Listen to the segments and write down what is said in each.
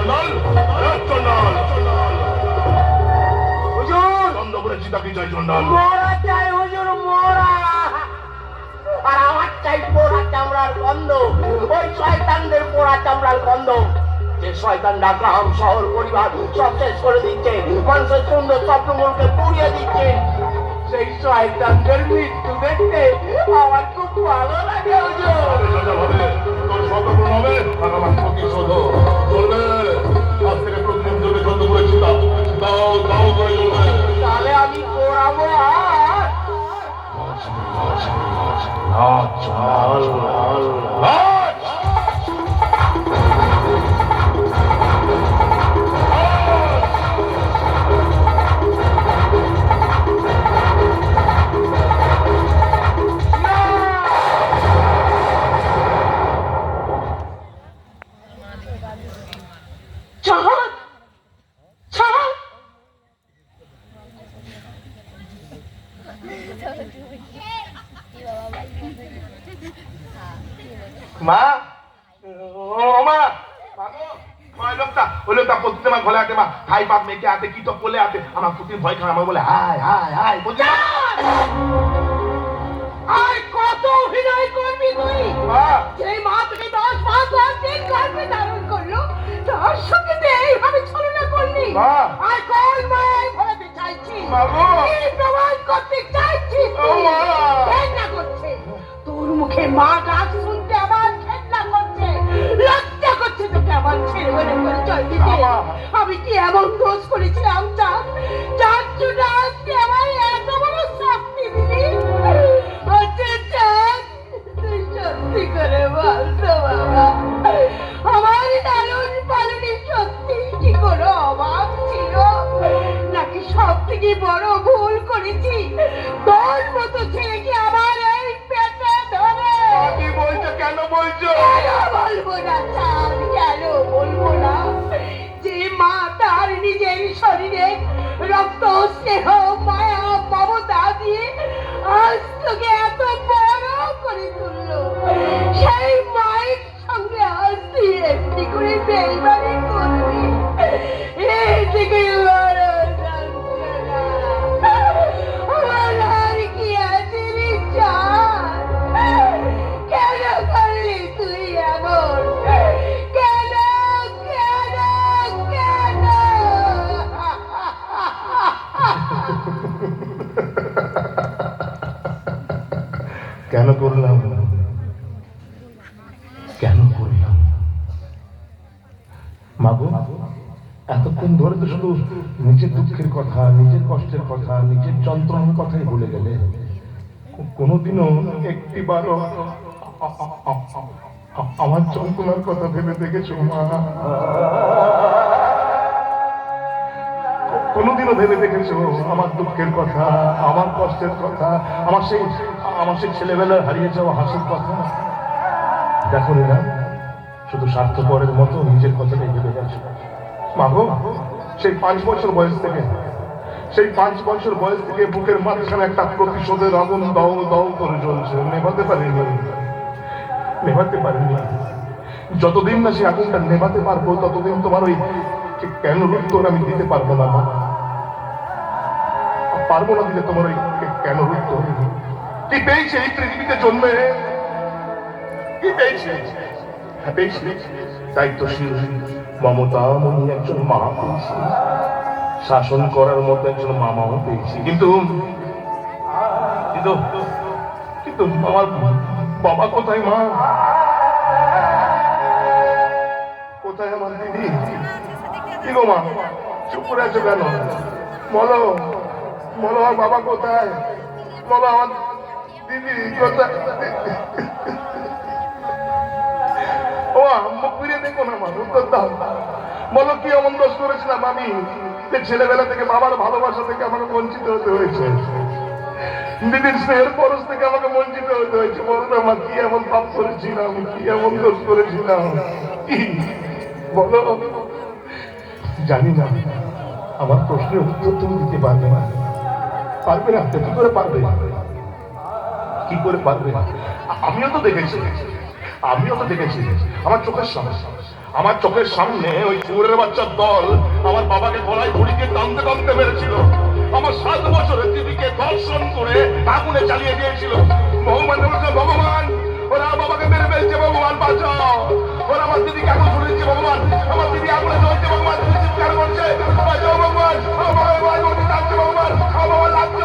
আরে চন্ডাল হুজুর! চন্দ্রপুরে চিতা কি চাই চন্ডাল মোরা চাই হুজুর মোরা। আর আমার চাই পোড়া চামড়ার গন্ধ। ওই শয়তানদের পোড়া চামড়ার গন্ধ। যে শয়তানরা গ্রাম শহর পরিবার সব শেষ করে দিচ্ছে। মানুষের সুন্দর স্বপ্নগুলোকে পুড়িয়ে দিচ্ছে। সেই শয়তানদের মৃত্যু দেখতে আমার খুব ভালো লাগে হুজুর। হবে চন্ডাল হবে। তোর শত হবে আর আমার ক্ষতি চলবে আজ থেকে প্রতিদিন চলবে চন্দ্রপুরে চিতা দাও দাও করে তাহলে আমি পোড়াবো আর চাঁদ চাঁদ মা ও মা ওই লোকটা ওই লোকটা ঘরে আছে মা। হাই পাপ মেয়েকে আছে কি তো বলে আছে আমার প্রতিদিন ভয় খায় আমার বলে হাই হাই হাই বলছে অভিনয় করবি মা তোকে দশ মাস দশ দিন গর্ভে ধারণ করল। তার সঙ্গে তুই এইভাবে ছলনা করলি। আর কোন মায় ভরাতে চাইছিস মা গো। কি প্রমাণ করতে চাইছিস ঘেন্না করছে। তোর মুখে মা ডাক শুনতে আমার ঘেন্না করছে। লজ্জা করছে তোকে আমার ছেলে বলে পরিচয় দিতে। আমি কি এমন দোষ করেছিলাম যার জন্য আজকে আমার করে বলতো বাবা আমার মাগো এতক্ষণ ধরে তো শুধু নিজের দুঃখের কথা, নিজের কষ্টের কথা, নিজের যন্ত্রণার কথাই বলে গেলে। কোনোদিনও আ- আ- আমার যন্ত্রণার কথা ভেবে দেখেছ মা? কোনোদিনও ভেবে দেখেছ আমার দুঃখের কথা, আমার কষ্টের কথা, আমার সেই আমার সেই ছেলেবেলায় হারিয়ে যাওয়া হাসির কথা? দেখো না শুধু স্বার্থপরের মতো নিজের কথাটাই ভেবে গেছো। মাগো সেই পাঁচ বছর বয়স থেকে, সেই পাঁচ বছর বয়স থেকে বুকের মাঝখানে একটা প্রতিশোধের আগুন দাও দাও করে জ্বলছে। নেভাতে পারিনি নেভাতে পারিনি যতদিন না সেই আগুনটা নেভাতে পারব, ততদিন তোমার ওই কেন উত্তর আমি দিতে পারব না, মা। পারব না দিতে তোমার ওই কেন উত্তর কি পেয়েছে এই পৃথিবীতে জন্মে কি পেয়েছে হ্যাঁ পেয়েছি দায়িত্বশীল মমতাময়ী একজন মা পেয়েছি শাসন করার মতো একজন মামাও পেয়েছি। কিন্তু কিন্তু কিন্তু আমার বাবা কোথায় মা? কোথায় আমার দিদি? কি গো মা? চুপ করে আছো কেন? বলো বলো আমার বাবা কোথায়? বলো আমার দিদি কোথায়? ও, মুখ ফিরিয়ে দেখো না আমার, উত্তর দাও। বলো কি এমন দোষ করেছিলাম আমি ছেলেবেলা থেকে বাবার ভালোবাসা থেকে আমাকে বঞ্চিত হতে হয়েছে। দিদির স্নেহের পরশ থেকে আমাকে বঞ্চিত হতে হয়েছে। বলো না মা, কি এমন পাপ করেছিলাম, কি এমন দোষ করেছিলাম? বলো। জানি না, আমার প্রশ্নের উত্তর তুমি দিতে পারবে না। পারবে না? কি করে পারবে? কি করে পারবে? আমিও তো দেখেছি। আমিও তো দেখেছি। আমার চোখের সামনে। আমার চোখের সামনে ওই চুরের বাচ্চার দল আমার বাবাকে গলায় ঘুরিকে টানতে টানতে মেরেছিল। আমার সাত বছরের দিদিকে দর্শন করে আগুনে চালিয়ে দিয়েছিল। ভগবান ভগবান, ওরা বাবাকে মেরে ফেলছে, ভগবান, বাঁচাও। ওরা আমার দিদিকে আগুন দিচ্ছে ভগবান। আমার দিদি আগুনে জ্বলছে, ভগবান। চিৎকার করছে ভগবান। ভগবান। লাগছে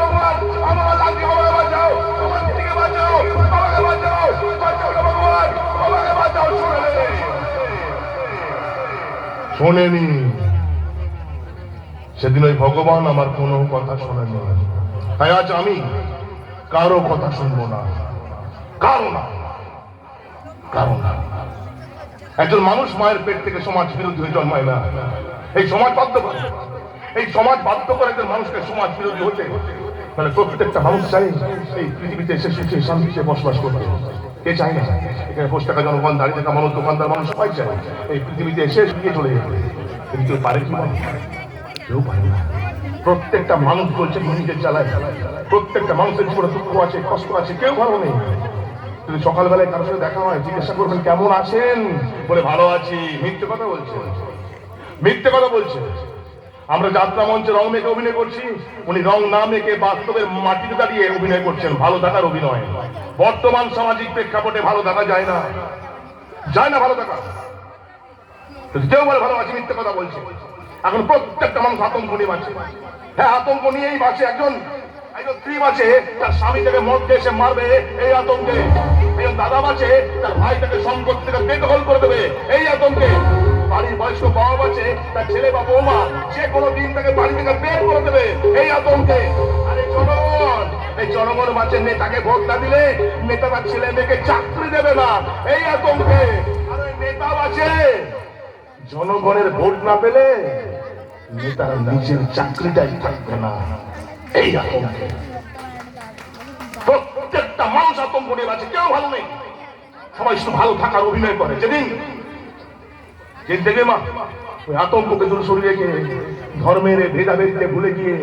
শোনেনি। সেদিন ওই ভগবান আমার কোনো কথা শোনেনি তাই আজ আমি কারও কথা শুনব না। কারও না। কারও না। একজন মানুষ মায়ের পেট থেকে সমাজ বিরোধী হয়ে জন্মায় না। এই সমাজ বাধ্য করে। এই সমাজ বাধ্য করে একজন মানুষকে সমাজ বিরোধী হতে। মানে প্রত্যেকটা মানুষ চাই এই পৃথিবীতে এসে সুখে, শান্তিতে বসবাস করতে কে চাই না? এখানে বসে থাকা জনগণ দাঁড়িয়ে থাকা মানুষ দোকানদার মানুষ সবাই চায়। এই পৃথিবীতে এসে সুখে চলে যেতে কিন্তু পারে কি কেউ পারে না। প্রত্যেকটা মানুষ বলছে নিজের চালায় প্রত্যেকটা মানুষের জীবনে দুঃখ আছে, কষ্ট আছে, কেউ ভালো নেই। যদি সকালবেলায় কারোর সাথে দেখা হয়, জিজ্ঞাসা করবেন, কেমন আছেন? বলে, ভালো আছি। মিথ্যে কথা বলছে। মিথ্যে কথা বলছে। আমরা যাত্রা মঞ্চে রং মেখে অভিনয় করছি। উনি রং না মেখে বাস্তবের মাটিতে দাঁড়িয়ে অভিনয় করছেন। ভালো থাকার অভিনয়। বর্তমান সামাজিক প্রেক্ষাপটে ভালো থাকা যায় না। যায় না ভালো থাকা কেউ বলে ভালো আছে মিথ্যে কথা বলছে। এখন প্রত্যেকটা মানুষ আতঙ্ক নিয়ে বাঁচে। হ্যাঁ আতঙ্ক নিয়েই বাঁচে একজন। একজন স্ত্রী বাঁচে, তার স্বামী তাকে মদ এসে মারবে এই আতঙ্কে। একজন দাদা বাঁচে, তার ভাই তাকে সম্পত্তি থেকে বেদখল করে দেবে এই আতঙ্কে। বাড়ির বয়স্ক বাবা বাঁচে, তার ছেলে বা বৌমা যে কোনো দিন তাকে বাড়ি থেকে বের করে দেবে এই আতঙ্কে। জনগণ, এই জনগণ নেতাকে ভোট না দিলে নেতা তার ছেলে মেয়েকে চাকরি দেবে না। এই আতঙ্কে আরে নেতা বাঁচে জনগণের ভোট না পেলে নেতার নিজের চাকরিটাই থাকবে না। এই আতঙ্কে। প্রত্যেকটা মানুষ আতঙ্ক নিয়ে কেউ ভালো নেই। সবাই শুধু ভালো থাকার অভিনয় করে। যেদিন যেদিন দেখবে মা, ওই আতঙ্ককে দূর সরিয়ে রেখে ধর্মের ভেদাভেদকে ভুলে গিয়ে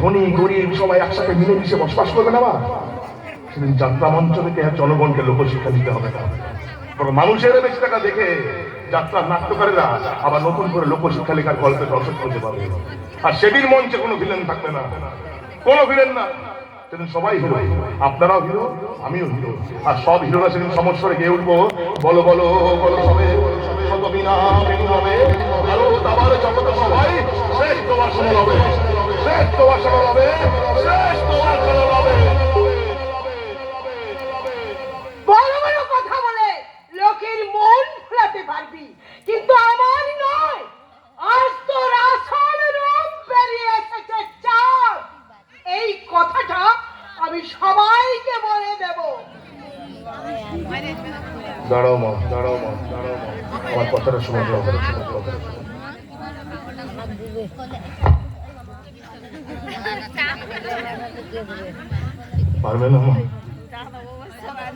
ধনী, গরিব সবাই একসাথে মিলেমিশে বসবাস করবে না মা সেদিন যাত্রা মঞ্চ থেকে আর জনগণকে লোকশিক্ষা দিতে হবে না। মানুষের বেশি থাকা দেখে যাত্রার নাট্যকারেরা আবার নতুন করে লোকশিক্ষা লেখার গল্পে দর্শক করতে পারবে আর সেদিন মঞ্চে কোনো ভিলেন থাকবে না। কোনো ভিলেন না। সেদিন সবাই হিরো। আপনারাও হিরো, আমিও হিরো। আর সব হিরোরা সেদিন সমস্যরে গিয়ে উঠবো, বলো বলো বলো সবে হবে। শ্রেষ্ঠ বাসন হবে। শ্রেষ্ঠ বাসন হবে। বড় বড় কথা বলে লোকের মন ফোলাতে পারবি। কিন্তু আমার নয় আজ তোর আসল রূপ বেরিয়ে এসেছে চাঁদ। এই কথাটা আমি সবাইকে বলে দেব। দাঁড়াও মা দাঁড়াও মা দাঁড়াও মা। আমার কথাটা শুনে যাও কথাটা শুনে যাও, কথাটা শুনে যাও। পারবে না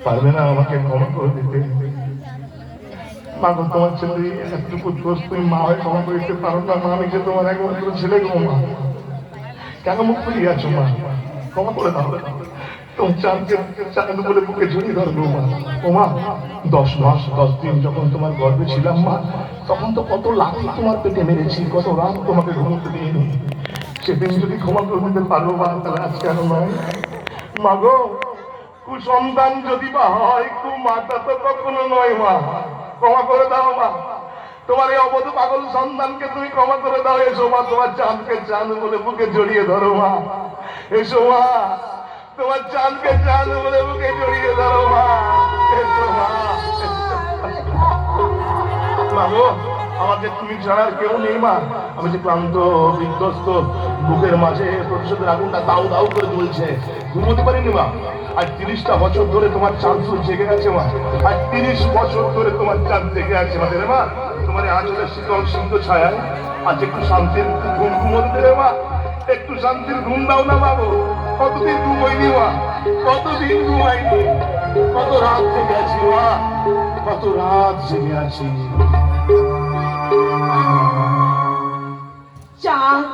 পারবে না আমাকে ক্ষমা করে দিতে। মা গো, তোমার ছেলে এতটুকু দোষ তুমি মা ক্ষমা করে দিতে পারো না। মা আমি যে তোমার ছেলে গো মা। কেন মুখ আছো মা? ক্ষমা করে দাও। বুকে ধরবো দশ মাস দশ দিন যখন তোমার গর্বে ছিলাম মা তখন তো কত লাখ তোমার পেটে মেরেছি কত রাত তোমাকে ঘুমোতে দিইনি। সেদিন যদি ক্ষমা করে দিতে পারো মা তাহলে আজ কেন নয়। মা কুসন্তান যদি বা হয় কু মাতা তো কখনো নয় মা। ক্ষমা করে দাও মা। তোমার এই অবধ পাগল সন্তানকে তুমি ক্ষমা করে দাও। এসো মা, তোমার চাঁদকে চাঁদ বলে বুকে জড়িয়ে ধরো মা। এসো মা, তোমার চাঁদকে চাঁদ বলে বুকে জড়িয়ে ধরো মা। এসো মা। মা গো আমাকে তুমি ছাড়া কেউ নেই, মা। আমি যে ক্লান্ত, বিধ্বস্ত, বুকের মাঝে প্রতিশোধের আগুনটা দাউ দাউ করে জ্বলছে। ঘুমোতে পারিনি, মা। আর তিরিশটা বছর ধরে তোমার চাঁদ জেগে আছে মা। আর তিরিশ বছর ধরে তোমার চাঁদ জেগে আছে, মা। রে মা, তোমার এই আঁচলের শীতল সিন্ধু ছায়া আজ একটু শান্তির ঘুম ঘুমোতে দেবে মা। একটু শান্তির ঘুম দাও না বাবু কতদিন ঘুমাইনি, মা? কতদিন ঘুমাইনি? কত রাত জেগে আছি, মা? কত রাত জেগে আছি। চাঁদ